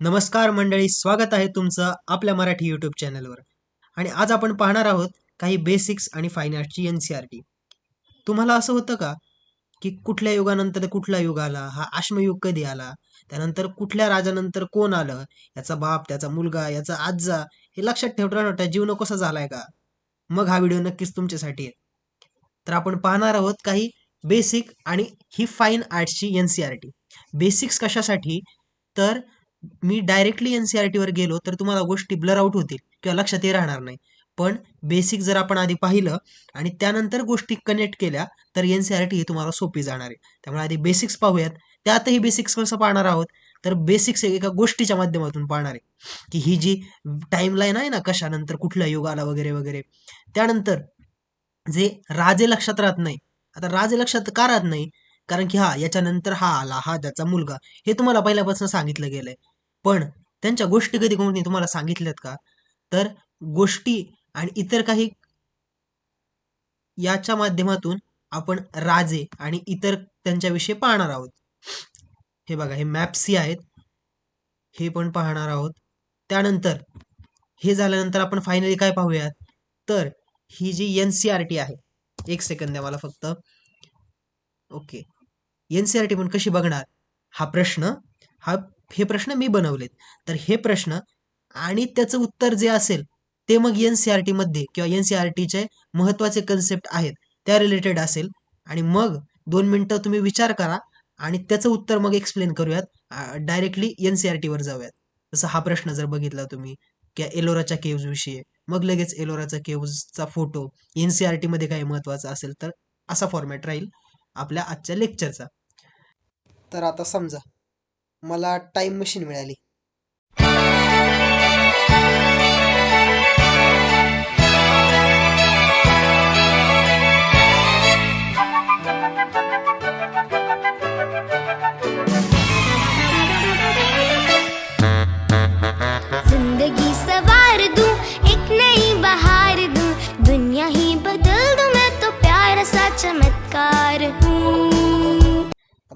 नमस्कार मंडळी स्वागत आहे तुमचं आपल्या मराठी यूट्यूब चॅनलवर आणि आज आपण पाहणार आहोत काही बेसिक्स आणि फाईन आर्टची एन सी आर टी तुम्हाला असं होतं का की कुठल्या युगानंतर कुठला युग आला हा आश्मयुग कधी आला त्यानंतर कुठल्या राजानंतर कोण आलं याचा बाप त्याचा मुलगा याचा आजा हे लक्षात ठेवता ठेवता जीवन कसा झालाय का? मग हा व्हिडिओ नक्कीच तुमच्यासाठी आहे तर आपण पाहणार आहोत काही बेसिक आणि ही fine आर्ट्सची N C R T basics कशासाठी? तर मी डायरेक्टली एन सी आर टीवर गेलो तर तुम्हाला गोष्टी ब्लर आउट होतील किंवा लक्षातही राहणार नाही. पण बेसिक जर आपण आधी पाहिलं आणि त्यानंतर गोष्टी कनेक्ट केल्या तर एन सी आर टी ही तुम्हाला सोपी जाणार आहे. त्यामुळे आधी बेसिक्स पाहूयात. त्यातही बेसिक्स कसं पाहणार आहोत? तर बेसिक्स एका गोष्टीच्या माध्यमातून पाहणार आहे. की ही जी टाईमलाईन आहे ना कशानंतर कुठल्या युगाला वगैरे वगैरे. त्यानंतर जे राजे लक्षात राहत नाही आता राजे लक्षात का राहत नाही? कारण की हा याच्यानंतर हा आला हा त्याचा मुलगा. हे तुम्हाला पहिल्यापासून सांगितलं गेलंय. पण त्यांच्या गोष्टी कधी कोणी तुम्हाला सांगितल्यात का? तर गोष्टी आणि इतर काही याच्या माध्यमातून आपण राजे आणि इतर त्यांच्याविषयी पाहणार आहोत. हे बघा हे मॅप्सी आहेत. हे पण पाहणार आहोत. त्यानंतर हे झाल्यानंतर आपण फायनली काय पाहूयात? तर ही जी एन सी आर टी आहे एक सेकंद द्या मला फक्त. Okay N C R T पण कशी बघणार? हा प्रश्न हा हे प्रश्न मी बनवलेत. तर हे प्रश्न आणि त्याचं उत्तर जे असेल ते मग एन सी आर टीमध्ये किंवा एन सी आर टीचे महत्त्वाचे कन्सेप्ट आहेत. त्या रिलेटेड असेल. आणि मग दोन मिनटं तुम्ही विचार करा आणि त्याचं उत्तर मग एक्सप्लेन करूयात. डायरेक्टली एन सी आर टीवर जाऊयात. जसं हा प्रश्न जर बघितला तुम्ही की एलोराच्या केव्ज विषयी मग लगेच एलोराचा केव्जचा फोटो एन सी आर टीमध्ये काही महत्त्वाचा असेल तर असा फॉर्मॅट राहील आपल्या आजच्या लेक्चरचा तर आता समजा मला टाईम मशीन मिळाली.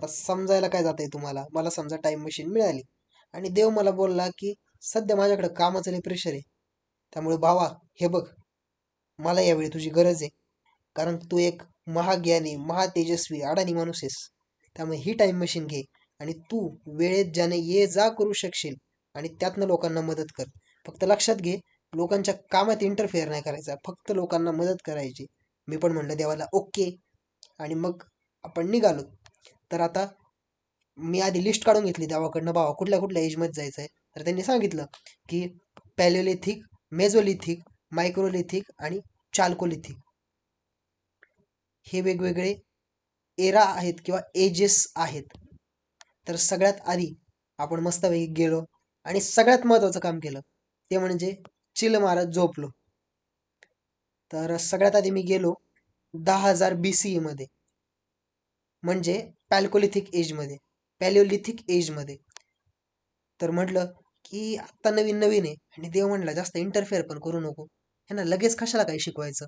आता समजायला काय जात आहे तुम्हाला? मला समजा टाईम मशीन मिळाली. आणि देव मला बोलला की सध्या माझ्याकडं कामाचं लई प्रेशर आहे. त्यामुळे भावा हे बघ. मला यावेळी तुझी गरज आहे. कारण तू एक महाज्ञानी महातेजस्वी अडाणी माणूस आहेस. त्यामुळे ही टाईम मशीन घे. आणि तू वेळेत ज्याने ये जा करू शकशील. आणि त्यातनं लोकांना मदत कर. फक्त लक्षात घे लोकांच्या कामात इंटरफेअर नाही करायचा. फक्त लोकांना मदत करायची. मी पण म्हणलं देवाला ओके आणि मग आपण निघालो. तर आता मी आधी लिस्ट काढून घेतली देवाकडनं बाबा कुठल्या कुठल्या एजमध्ये जायचं आहे तर त्यांनी सांगितलं की पॅलिओलिथिक मेझोलिथिक मायक्रोलिथिक आणि चाल्कोलिथिक हे वेगवेगळे एरा आहेत किंवा एजेस आहेत. तर सगळ्यात आधी आपण मस्तपैकी गेलो आणि सगळ्यात महत्त्वाचं काम केलं ते म्हणजे चिल मारत झोपलो. तर सगळ्यात आधी मी गेलो दहा हजार बी सी मध्ये. म्हणजे पॅल्कोलिथिक एजमध्ये पॅलिओलिथिक एजमध्ये. तर म्हटलं की आत्ता नवीन नवीन आहे आणि देव म्हणला जास्त इंटरफेअर पण करू नको. ह्यांना लगेच कशाला काही शिकवायचं?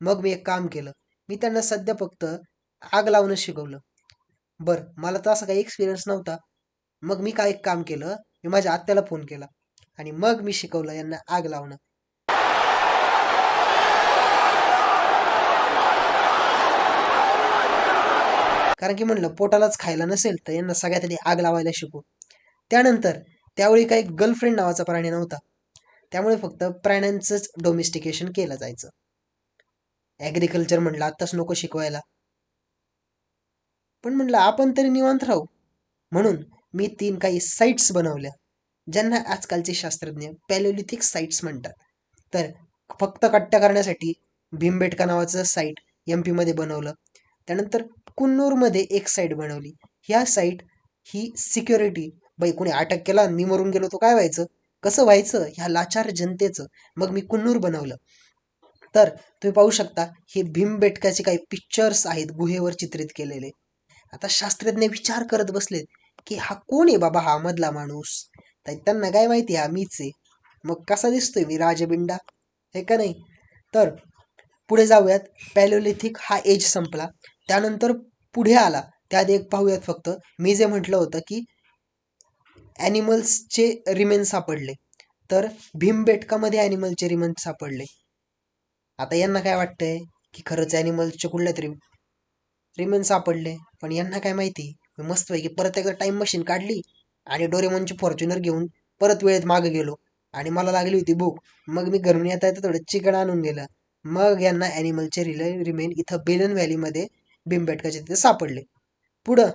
मग मी एक काम केलं. मी त्यांना सध्या फक्त आग लावणं शिकवलं. बरं मला तर असा काही एक्सपिरियन्स नव्हता. मग मी काय एक काम केलं? मी माझ्या आत्याला फोन केला आणि मग मी शिकवलं यांना आग लावणं. कारण की म्हणलं पोटालाच खायला नसेल तर यांना सगळ्यात आधी आग लावायला शिकू. त्यानंतर त्यावेळी काही गर्लफ्रेंड नावाचा प्राणी नव्हता. त्यामुळे फक्त प्राण्यांचंच डोमेस्टिकेशन केलं जायचं. ॲग्रिकल्चर म्हणलं आत्ताच नको शिकवायला. पण म्हणलं आपण तरी निवांत राहू. म्हणून मी तीन काही साईट्स बनवल्या ज्यांना आजकालचे शास्त्रज्ञ पॅलोलिथिक साईट्स म्हणतात. तर फक्त कट्ट्या करण्यासाठी भीमबेटका नावाचं साईट एम पीमध्ये बनवलं. त्यानंतर कुन्नूरमध्ये एक साईट बनवली. ह्या साईट ही सिक्युरिटी बाई कोणी अटक केला मी मरून गेलो तो काय व्हायचं? कसं व्हायचं? ह्या लाचार जनतेचं. मग मी कुन्नूर बनवलं. तर तुम्ही पाहू शकता हे भीमबेटकाचे काही पिक्चर्स आहेत गुहेवर चित्रित केलेले. आता शास्त्रज्ञ विचार करत बसलेत की हा कोण आहे बाबा हा मधला माणूस? तर त्यांना काय माहिती हा मीच आहे. मग कसा दिसतोय? मी राजबिंडा? हे का नाही? तर पुढे जाऊयात. पॅलोलिथिक हा एज संपला. त्यानंतर पुढे आला. त्यात एक पाहूयात फक्त. मी जे म्हटलं होतं की ॲनिमल्सचे रिमेन सापडले. तर भीमबेटकामध्ये ॲनिमलचे रिमेन सापडले. आता यांना काय वाटतंय? की खरंच ॲनिमल्सचे कुठल्या तरी रिमेन सापडले. पण यांना काय माहिती? मी मस्त परत एकदा टाइम मशीन काढली आणि डोरेमॉनची फॉर्च्युनर घेऊन परत वेळेत मागे गेलो. आणि मला लागली होती भूक. मग मी घरून येता येतं थोडं चिकन आणून गेलं मग यांना ॲनिमलचे रिले रिमेन इथं बेलन व्हॅलीमध्ये भीमबेटकाचे तिथे सापडले. पुढं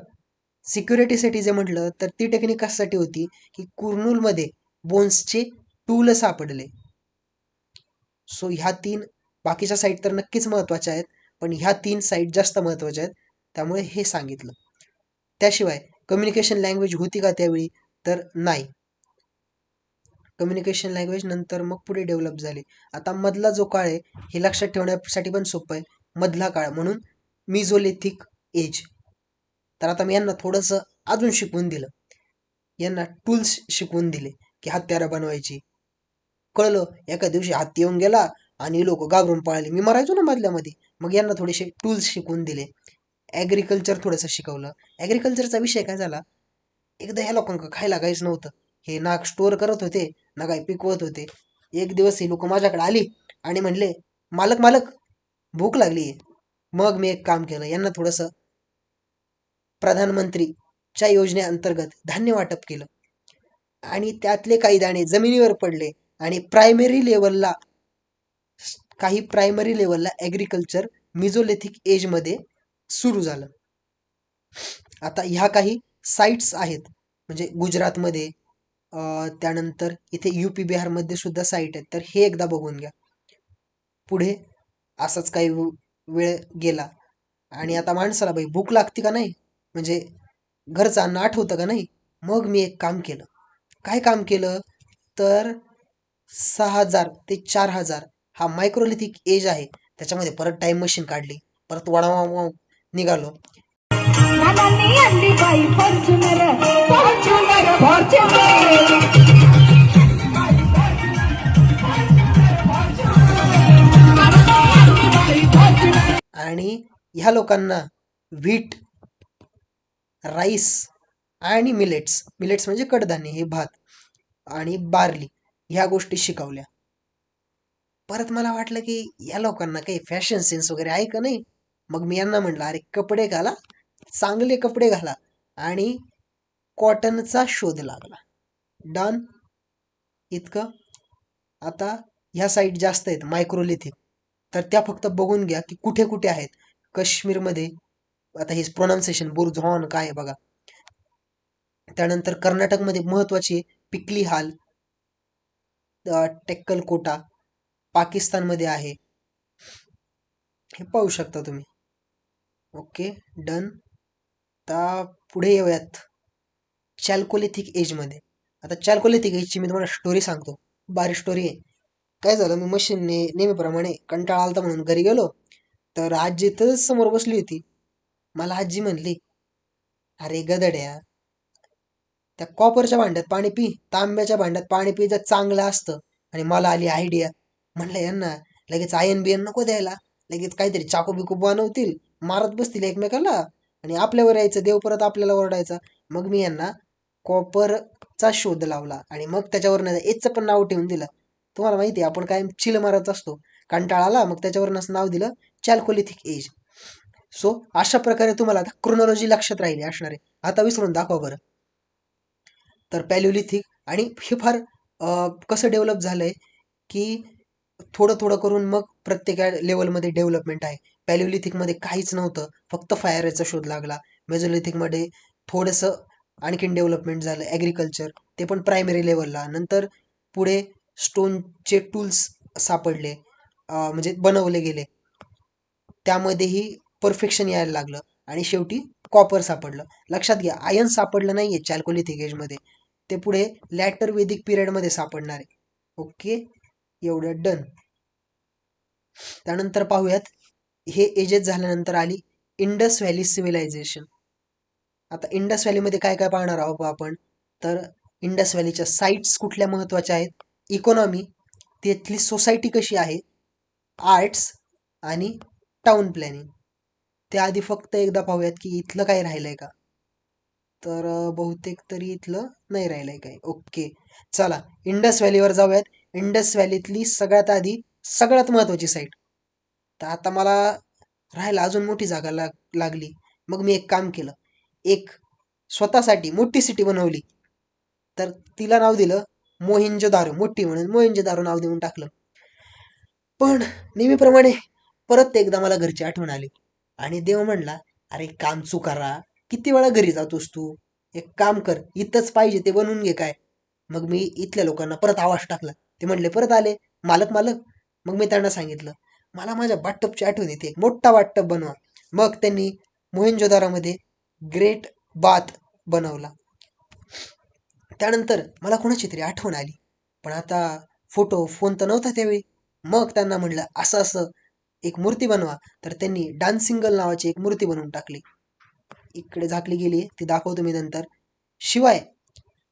सिक्युरिटीसाठी जे म्हटलं तर ती टेक्निक कशासाठी होती? की कुर्नूलमध्ये बोन्सचे टूल सापडले. सो ह्या तीन बाकीच्या साईट तर नक्कीच महत्त्वाच्या आहेत पण ह्या तीन साईट जास्त महत्त्वाच्या आहेत त्यामुळे हे सांगितलं. त्याशिवाय कम्युनिकेशन लँग्वेज होती का त्यावेळी? तर नाही. कम्युनिकेशन लँग्वेज नंतर मग पुढे डेव्हलप झाली. आता मधला जो काळ आहे हे लक्षात ठेवण्यासाठी पण सोपं आहे. मधला काळ म्हणून मिझोलिथिक एज तर आता मी यांना थोडंसं अजून शिकवून दिलं. यांना टूल्स शिकवून दिले की हत्यारं बनवायची. कळलं एका दिवशी हाती येऊन गेला आणि लोक घाबरून पळाले. मी मरायचो ना मधल्यामध्ये. मग यांना थोडेसे टूल्स शिकवून दिले. ॲग्रिकल्चर थोडंसं शिकवलं. ॲग्रिकल्चरचा विषय काय झाला? एकदा ह्या लोकांना खायला काहीच नव्हतं. हे नाग स्टोअर करत होते ना काही पिकवत होते. एक दिवस ही लोक माझ्याकडे आली आणि म्हणले मालक मालक भूक लागली मग मी एक काम केलं. यांना थोडंसं प्रधानमंत्रीच्या योजनेअंतर्गत धान्य वाटप केलं. आणि त्यातले काही दाणे जमिनीवर पडले आणि प्रायमरी लेवलला काही प्रायमरी लेवलला ॲग्रिकल्चर मिझोलेथिक एजमध्ये सुरू झालं. आता ह्या काही साईट्स आहेत. म्हणजे गुजरातमध्ये अं, त्यानंतर इथे यू पी बिहारमध्ये सुद्धा साईट आहेत. तर हे एकदा बघून घ्या. पुढे असंच काही वेळ गेला. आणि आता माणसाला बाई भूक लागते का नाही? म्हणजे घरचं अन्न आठवतं का नाही? मग मी एक काम केलं. काय काम केलं? तर सहा हजार ते चार हजार हा मायक्रोलिथिक एज आहे. त्याच्यामध्ये परत टाईम मशीन काढली. परत वडावा निघालो. फॉर्च्युनर फॉर्च्युनर ह्या लोकांना व्हीट राईस आणि मिलेट्स मिलेट्स म्हणजे कडधान्य हे भात आणि बार्ली ह्या गोष्टी शिकवल्या. परत मला वाटलं की या लोकांना काही फॅशन सेन्स वगैरे आहे का नाही? मग मी यांना म्हटलं अरे कपडे घाला चांगले कपडे घाला आणि कॉटनचा शोध लागला. डन इतकं. आता ह्या साईट जास्त आहेत मायक्रोलिथिक तर त्या फक्त बघून घ्या की कुठे कुठे आहेत. काश्मीरमध्ये आता हे प्रोनाऊन्सिएशन बुरझॉन काय आहे बघा. त्यानंतर कर्नाटकमध्ये महत्वाची पिकली हाल टेक्कल कोटा पाकिस्तानमध्ये आहे. हे पाहू शकता तुम्ही. Okay done. आता पुढे येऊयात. चॅल्कोलिथिक एजमध्ये आता चॅल्कोलिथिक एजची मी तुम्हाला स्टोरी सांगतो. बारी स्टोरी आहे. काय झालं? मी मशीनने नेहमीप्रमाणे कंटाळा आलता म्हणून घरी गेलो. तर आजी तर समोर बसली होती. मला आजी म्हणली अरे गदड्या त्या कॉपरच्या भांड्यात पाणी पी तांब्याच्या भांड्यात पाणी पी जर चांगलं असतं आणि मला आली आयडिया म्हणलं यांना लगेच आयन बियन नको द्यायला लगेच काहीतरी चाकू बिकू बनवतील मारत बसतील एकमेकाला आणि आपल्यावर यायचं देव परत आपल्याला ओरडायचा. मग मी यांना कॉपरचा शोध लावला आणि मग त्याच्यावरनं एचचं पण नाव ठेवून दिलं. तुम्हाला माहिती आहे आपण काय चिल मारत असतो. कंटाळा आला मग त्याच्यावरनंच नाव दिलं. चॅल्कोलिथिक एज सो अशा प्रकारे तुम्हाला आता क्रोनॉलॉजी लक्षात राहिली असणार आहे. आता विसरून दाखवा बरं. तर पॅल्युलिथिक आणि हे फार कसं डेव्हलप झालं आहे की थोडं थोडं करून मग प्रत्येक लेवलमध्ये डेव्हलपमेंट आहे. पॅल्युलिथिकमध्ये काहीच नव्हतं. फक्त फायरचा शोध लागला. मेझोलिथिकमध्ये थोडंसं आणखीन डेव्हलपमेंट झालं. ॲग्रिकल्चर ते पण प्रायमरी लेवलला नंतर पुढे स्टोनचे टूल्स सापडले. म्हणजे बनवले गेले. त्यामध्येही परफेक्शन यायला लागलं. आणि शेवटी कॉपर सापडलं. लक्षात घ्या आयन सापडलं नाही आहे चॅल्कोलिथिक एजमध्ये. ते पुढे लॅटर वेदिक पिरियडमध्ये सापडणार आहे. ओके? एवढं डन. त्यानंतर पाहूयात हे एजेस झाल्यानंतर आली इंडस व्हॅली सिव्हिलायझेशन. आता इंडस व्हॅलीमध्ये काय काय पाहणार आहोत आपण? तर इंडस व्हॅलीच्या साईट्स कुठल्या महत्त्वाच्या आहेत? इकॉनॉमी तिथली सोसायटी कशी आहे? आर्ट्स आणि टाऊन प्लॅनिंग त्याआधी फक्त एकदा पाहूयात की इथलं काय राहिलंय का? तर बहुतेक तरी इथलं नाही राहिलंय काय ओके. चला इंडस व्हॅलीवर जाऊयात. इंडस व्हॅलीतली सगळ्यात आधी सगळ्यात महत्वाची साईट तर आता मला राहायला अजून मोठी जागा लाग लागली. मग मी एक काम केलं. एक स्वतःसाठी मोठी सिटी बनवली. तर तिला नाव दिलं मोहिंजोदारो मोठी म्हणून मोहिंजोदारो नाव देऊन टाकलं. पण नेहमीप्रमाणे परत एकदा मला घरची आठवण आली. आणि देव म्हणला अरे काम चुकारा किती वेळा घरी जातोस तू? एक काम कर इथंच पाहिजे ते बनवून घे काय. मग मी इथल्या लोकांना परत आवाज टाकला. ते म्हणले परत आले. मालक मालक. मग मी त्यांना सांगितलं मला माझ्या बाटटपची आठवण येते. एक मोठा वाटप बनवा. मग त्यांनी मोहिंजोदारामध्ये ग्रेट बाथ बनवला. त्यानंतर मला कोणाची तरी आठवण आली. पण आता फोटो फोन तर नव्हता त्यावेळी. मग त्यांना म्हणलं असं असं. एक मूर्ती बनवा. तर त्यांनी डान्सिंगल नावाची एक मूर्ती बनवून टाकली. इकडे झाकली गेली ती दाखवतो मी नंतर. शिवाय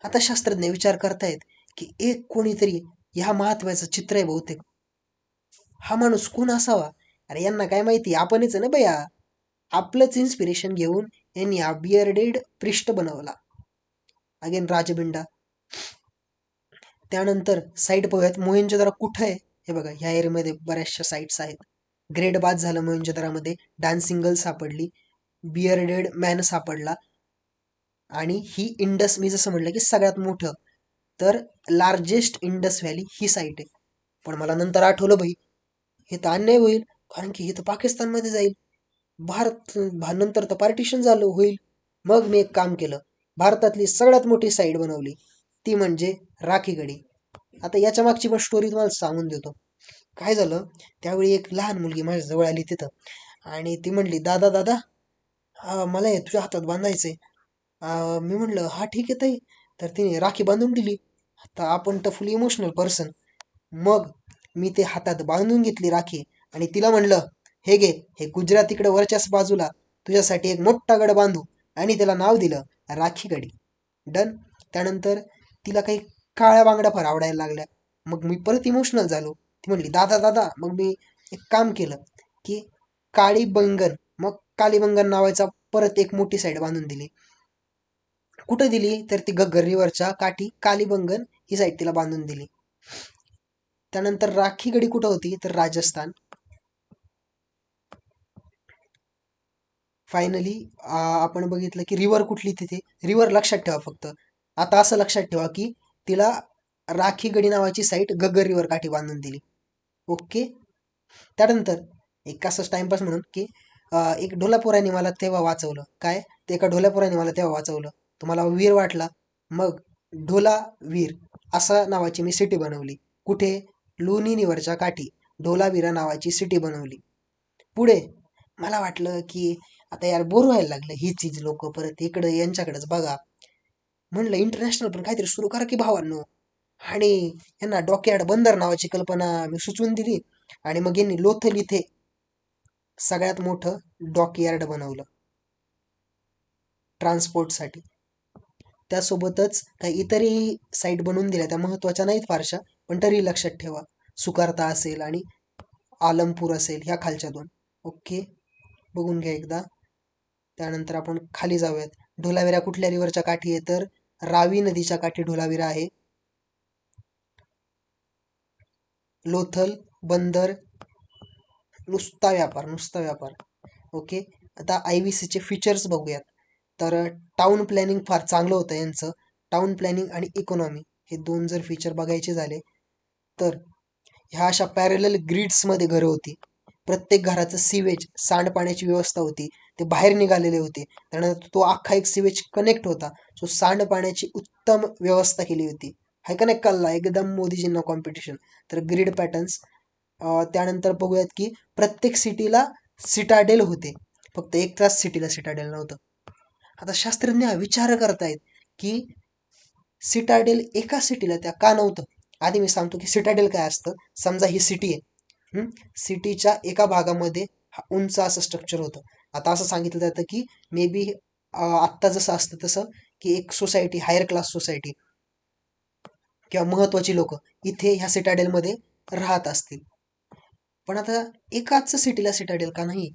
आता शास्त्रज्ञ विचार करतायत की एक कोणीतरी ह्या महात्म्याचं चित्र आहे बहुतेक. हा माणूस कोण असावा? अरे यांना काय माहिती? आपणच आहे ना बया आपलंच इन्स्पिरेशन घेऊन यांनी हा बिअर्डेड पृष्ठ बनवला. अगेन राजबिंडा. त्यानंतर साईट बघूयात मोहिंजोदारा कुठं आहे? हे बघा ह्या एरियामध्ये बऱ्याचशा साईट्स आहेत. ग्रेट बाद झालं मोहिंजोदरामध्ये डान्सिंगल सापडली. बियर्डेड मॅन सापडला. आणि ही इंडस मी जसं म्हटलं की सगळ्यात मोठं तर लार्जेस्ट इंडस व्हॅली ही साईट आहे. पण मला नंतर आठवलं भाई हे तर अन्याय होईल कारण की हे तर पाकिस्तानमध्ये जाईल. भारत भा- नंतर तर पार्टिशन झालं होईल. मग मी एक काम केलं. भारतातली सगळ्यात मोठी साईट बनवली. ती म्हणजे राखीगडी. आता याच्या मागची पण स्टोरी तुम्हाला सांगून देतो. काय झालं? त्यावेळी एक लहान मुलगी माझ्याजवळ आली तिथं. आणि ती म्हणली दादा दादा हा, मला हे तुझ्या हातात बांधायचं आहे मी म्हणलं हा ठीक आहे ताई. तर तिने राखी बांधून दिली. आता आपण तर फुल इमोशनल पर्सन मग मी ते हातात बांधून घेतली राखी आणि तिला म्हणलं हे घे हे गुजरातीकडे वरच्याच बाजूला. तुझ्यासाठी एक मोठा गड बांधू. आणि त्याला नाव दिलं राखी गडी. डन. त्यानंतर तिला काही काळ्या बांगड्या फार आवडायला लागल्या. मग मी परत इमोशनल झालो. ती म्हणली दादा दादा. मग मी एक काम केलं की काळी बंगन मग कालीबंगन नावाचा परत एक मोठी साईड बांधून दिली. कुठं दिली? तर ती गग्गर रिव्हरच्या काठी कालीबंगन ही साईड तिला बांधून दिली. त्यानंतर राखी गडी कुठं होती? तर राजस्थान. फायनली आपण बघितलं की रिव्हर कुठली तिथे रिव्हर लक्षात ठेवा फक्त. आता असं लक्षात ठेवा की तिला राखी गडी नावाची साईट गग्गर रिव्हर काठी बांधून दिली. ओके. त्यानंतर एक असंच टाइमपास म्हणून की एक ढोलापुराने मला तेव्हा वाचवलं. काय? ते एका ढोलापुराने मला तेव्हा वाचवलं. तुम्हाला वीर वाटला? मग ढोला वीर असा नावाची मी सिटी बनवली. कुठे? लोणीनीवरच्या काठी. ढोलावीरा नावाची सिटी बनवली. पुढे मला वाटलं की आता यार बोर व्हायला लागलं. ही चीज लोक परत इकडं यांच्याकडेच बघा. म्हणलं इंटरनॅशनल पण काहीतरी सुरू करा की भावांनो. आणि यांना डॉकयार्ड बंदर नावाची कल्पना मी सुचवून दिली आणि मग यांनी लोथल इथे सगळ्यात मोठं डॉकयार्ड बनवलं. ट्रान्सपोर्टसाठी. त्यासोबतच काही इतरही साईट बनवून दिल्या त्या महत्त्वाच्या नाहीत फारशा पण तरी लक्षात ठेवा. सुकारता असेल आणि आलमपूर असेल ह्या खालच्या दोन. ओके? बघून घ्या एकदा. त्यानंतर आपण खाली जाऊयात. ढोलाविरा कुठल्या रिव्हरच्या काठी आहे? तर रावी नदीच्या काठी ढोलावीरा आहे. लोथल बंदर नुसता व्यापार नुसता व्यापार. ओके आता आय व्ही सीचे फीचर्स बघूयात. तर टाऊन प्लॅनिंग फार चांगलं होतं यांचं. टाऊन प्लॅनिंग आणि इकॉनॉमी हे दोन जर फीचर बघायचे झाले तर ह्या अशा पॅरेलल ग्रीड्समध्ये घरं होती. प्रत्येक घराचं सिवेज सांडपाण्याची व्यवस्था होती. ते बाहेर निघालेले होते. त्यानंतर तो अख्खा एक सिवेज कनेक्ट होता. सो सांडपाण्याची उत्तम व्यवस्था केली होती. हाय नाही? कल्ला एकदम मोदीजींना कॉम्पिटिशन तर ग्रीड पॅटर्न्स त्यानंतर बघूयात की प्रत्येक सिटीला सिटाडेल होते. फक्त एक तास सिटीला सिटाडेल नव्हतं. आता शास्त्रज्ञ हा विचार करतायत की सिटाडेल एका सिटीला त्या का नव्हतं? आधी मी सांगतो की सिटाडेल काय असतं? समजा ही सिटी आहे. सिटीच्या एका भागामध्ये हा उंच असं स्ट्रक्चर होतं. आता असं सांगितलं जातं की मे बी आत्ता जसं असतं तसं की एक सोसायटी हायर क्लास सोसायटी किंवा महत्त्वाची लोक इथे ह्या सिटाडेलमध्ये राहत असतील. पण आता एकाच सिटीला सिटाडेल का नाही?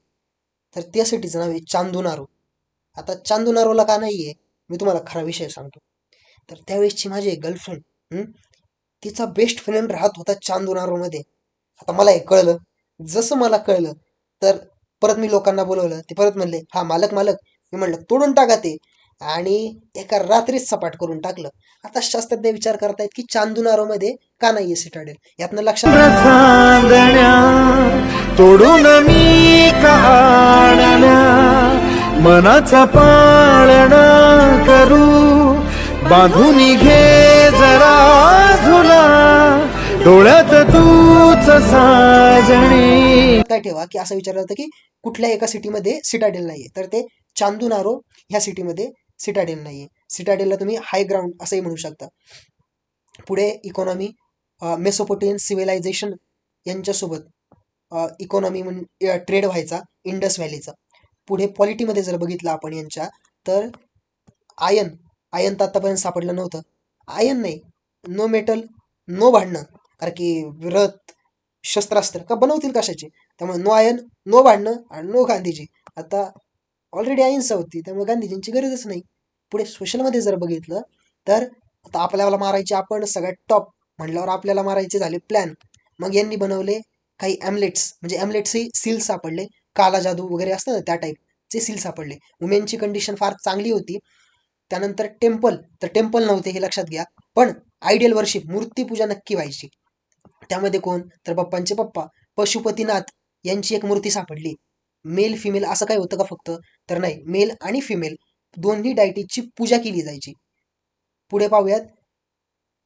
तर त्या सिटीचं नाव आहे चांदुनारो. आता चांदुनारोला का नाही आहे मी तुम्हाला खरा विषय सांगतो. तर त्यावेळेसची माझी गर्लफ्रेंड तिचा बेस्ट फ्रेंड राहत होता चांदुनारोमध्ये. आता मला हे कळलं. जसं मला कळलं तर परत मी लोकांना बोलवलं. ते परत म्हणले हा मालक मालक. मी म्हणलं तोडून टाका ते. आणि एका रात्रीच सपाट करून टाकलं. आता शास्त्रज्ञ विचार करतायत की चांदुनारोमध्ये का नाहीये सिटाडेल? यातनं लक्षात तोडून मी मनाचा पाळणा करू. बांधून घे जरा झुला डोळ्यात तूच साजणी. काय ठेवा की असं विचारलं होतं की कुठल्या एका सिटीमध्ये सिटाडेल नाहीये. तर ते चांदुनारो ह्या सिटीमध्ये सिटाडेल आहे सिटाडेलला तुम्ही हाय ग्राउंड असंही म्हणू शकता. पुढे इकॉनॉमी मेसोपोटियन सिव्हिलायझेशन यांच्यासोबत इकॉनॉमी म्हण ट्रेड व्हायचा इंडस व्हॅलीचा पुढे पॉलिटीमध्ये जर बघितलं आपण यांच्या तर आयन आयन तर आत्तापर्यंत सापडलं नव्हतं. आयन नाही नो मेटल नो भांडणं. कारण की रथ शस्त्रास्त्र का बनवतील कशाचे? त्यामुळे नो आयन नो भांडणं आणि नो गांधीजी. आता ऑलरेडी अहिंसा होती त्यामुळे गांधीजींची गरजच नाही. पुढे सोशलमध्ये जर बघितलं तर आता आपल्याला मारायचे आपण सगळ्यात टॉप म्हटल्यावर आपल्याला मारायचे झाले प्लॅन मग यांनी बनवले काही ॲमलेट्स म्हणजे ॲमलेट्सही सील सापडले. काला जादू वगैरे असतं ना त्या टाईपचे सील सापडले. वुमेनची कंडिशन फार चांगली होती. त्यानंतर टेम्पल तर टेम्पल नव्हते हे लक्षात घ्या. पण आयडियल वर्शिप मूर्तीपूजा नक्की व्हायची. त्यामध्ये कोण? तर पप्पांचे पप्पा. पशुपतीनाथ यांची एक मूर्ती सापडली. मेल फिमेल असं काय होतं का फक्त? तर नाही. मेल आणि फिमेल दोन्ही डायटीची पूजा केली जायची. पुढे पाहूयात.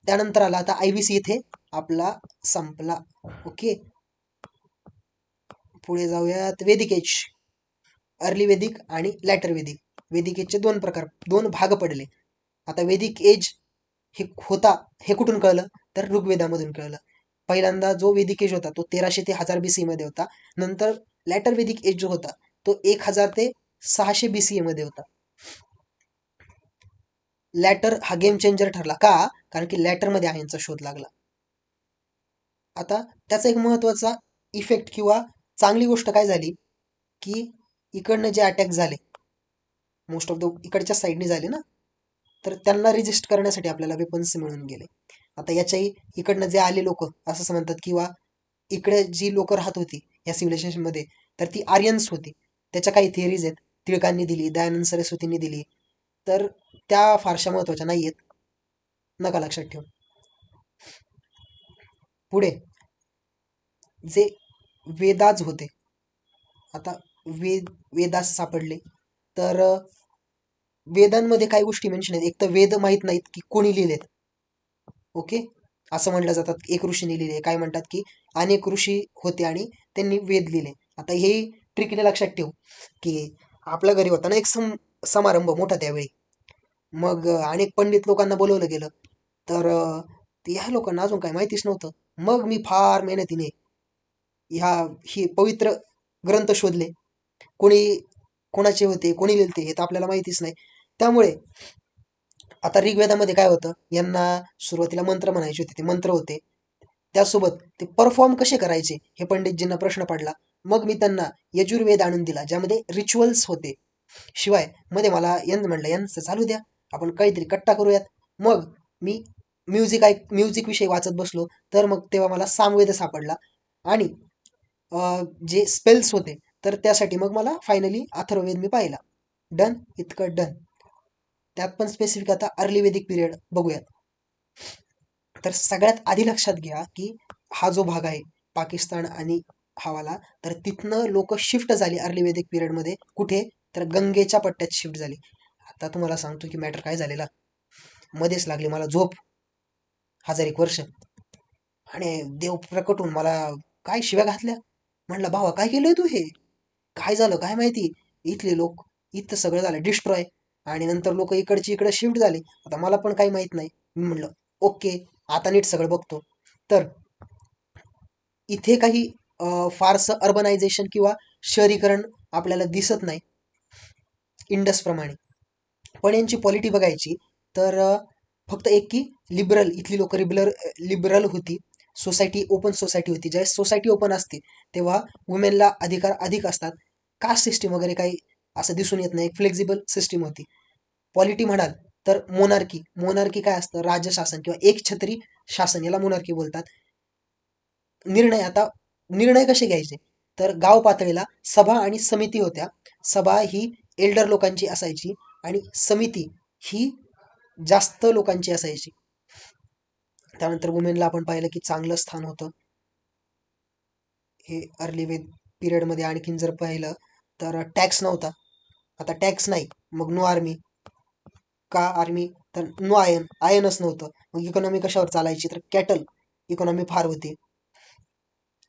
त्यानंतर आला आता आय बी सी इथे. आपला संपला. ओके पुढे जाऊयात. वेदिक एज अर्ली वेदिक आणि लॅटर वेदिक वेदिक एजचे दोन प्रकार दोन भाग पडले. आता वेदिक एज हे होता हे कुठून कळलं? तर ऋग्वेदामधून कळलं. पहिल्यांदा जो वेदिक एज होता तो तेराशे ते हजार बी सी मध्ये होता. नंतर लॅटर वेदिक एज जो होता तो एक हजार ते सहाशे बी सी मध्ये होता. लॅटर हा गेम चेंजर ठरला. का? कारण की लॅटरमध्ये आयनचा शोध लागला. आता त्याचा एक महत्त्वाचा इफेक्ट किंवा चांगली गोष्ट काय झाली? की इकडनं जे अटॅक झाले मोस्ट ऑफ द इकडच्या साईडने झाले ना तर त्यांना रेजिस्ट करण्यासाठी आपल्याला वेपन्स मिळून गेले. आता याच्याही इकडनं जे आले लोक असं म्हणतात किंवा इकडे जी लोक राहत होती या सिव्हिलायझेशनमध्ये तर ती आर्यन्स होती. त्याच्या काही थिअरीज आहेत. टिळकांनी दिली दयानंद सरस्वतींनी दिली. तर त्या फारशा महत्त्वाच्या नाही आहेत नका लक्षात ठेव. पुढे. जे वेदाज होते. आता वेद वेदास सापडले. तर वेदांमध्ये काही गोष्टी मेन्शन आहेत. एक तर वेद माहीत नाहीत की कोणी लिहिलेत. ओके? असं म्हटलं जातात. एक ऋषीने लिहिले काय म्हणतात की अनेक ऋषी होते आणि त्यांनी वेद लिहिले. आता हे ट्रिकने लक्षात ठेव की आपल्या घरी होता ना एक सम समारंभ मोठा त्यावेळी. मग अनेक पंडित लोकांना बोलवलं गेलं. तर ह्या लोकांना अजून काय माहितीच नव्हतं. मग मी फार मेहनतीने ह्या ही पवित्र ग्रंथ शोधले. कोणी कोणाचे होते कोणी लिहिते हे तर आपल्याला माहितीच नाही. त्यामुळे आता ऋग्वेदामध्ये काय होतं? यांना सुरुवातीला मंत्र म्हणायचे होते ते मंत्र होते. त्यासोबत ते परफॉर्म कसे करायचे? हे पंडितजींना प्रश्न पडला. मग मी त्यांना यजुर्वेद आणून दिला ज्यामध्ये रिच्युअल्स होते. शिवायमध्ये मला यांचं म्हणलं यांचं चालू द्या. आपण काहीतरी कट्टा करूयात. मग मी म्युझिक ऐक म्युझिक विषयी वाचत बसलो. तर मग तेव्हा मला सामवेद सापडला. आणि जे स्पेल्स होते तर त्यासाठी मग मला फायनली अथर्ववेद मी पाहिला. डन इतकं डन त्यात पण स्पेसिफिक आता अर्ली वेदिक पिरियड बघूयात. तर सगळ्यात आधी लक्षात घ्या की हा जो भाग आहे पाकिस्तान आणि हावाला तर तिथनं लोक शिफ्ट झाली अर्ली वेदिक पिरियडमध्ये कुठे? तर गंगेच्या पट्ट्यात शिफ्ट झाली. आता तुम्हाला सांगतो की मॅटर काय झालेला? मध्येच लागली मला झोप. हजार एक वर्ष. आणि देव प्रकट होऊन मला काय शिव्या घातल्या? म्हणलं भावा काय केलंय तू हे? काय झालं? काय माहिती? इथले लोक इथं सगळं झालं. डिस्ट्रॉय आणि नंतर लोक इकडची इकडे शिफ्ट झाले. आता मला पण काही माहीत नाही. मी म्हणलं ओके आता नीट सगळं बघतो. तर इथे काही फारसं अर्बनायझेशन किंवा शहरीकरण आपल्याला दिसत नाही. इंडसप्रमाणे पण यांची पॉलिटी बघायची तर फक्त एक की लिबरल इथली लोक लिबरल लिबरल होती. सोसायटी ओपन सोसायटी होती. ज्यावेळेस सोसायटी ओपन असते तेव्हा वुमेनला अधिकार अधिक असतात. कास्ट सिस्टीम वगैरे काही असं दिसून येत नाही. एक फ्लेक्झिबल सिस्टीम होती. पॉलिटी म्हणाल तर मोनार्की मोनार्की काय असतं? राजशासन किंवा एकछत्री शासन याला मोनार्की बोलतात. निर्णय आता निर्णय कसे घ्यायचे? तर गाव पातळीला सभा आणि समिती होत्या. सभा ही एल्डर लोकांची असायची आणि समिती ही जास्त लोकांची असायची. त्यानंतर वुमेनला आपण पाहिलं की चांगलं स्थान होतं. हे अर्ली वेद पिरियडमध्ये आणखीन जर पाहिलं तर टॅक्स नव्हता. आता टॅक्स नाही. मग नो आर्मी का आर्मी तर नो आयन आयनच नव्हतं. मग इकॉनॉमी कशावर चालायची? तर कॅटल इकॉनॉमी फार होती.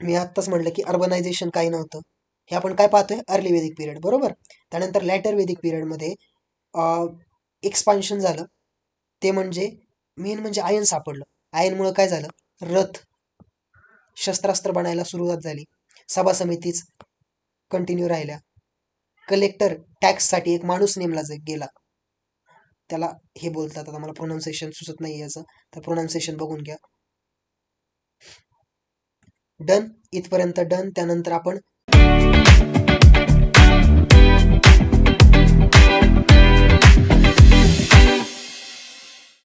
मी आत्ताच म्हटलं की अर्बनायझेशन काही नव्हतं. हे आपण काय पाहतोय? अर्ली वेदिक पिरियड बरोबर? त्यानंतर लॅटर वेदिक पिरियडमध्ये एक्सपान्शन झालं. ते म्हणजे मेन म्हणजे आयन सापडलं. आयनमुळं काय झालं? रथ. शस्त्रास्त्र बनायला सुरुवात झाली. सभा समितीच कंटिन्यू राहिल्या. कलेक्टर टॅक्ससाठी एक माणूस नेमला ज- गेला. त्याला हे बोलतात आता मला प्रोनाऊन्सिएशन सुचत नाही याचं. तर प्रोनाऊन्सिएशन बघून घ्या. डन इथपर्यंत डन त्यानंतर आपण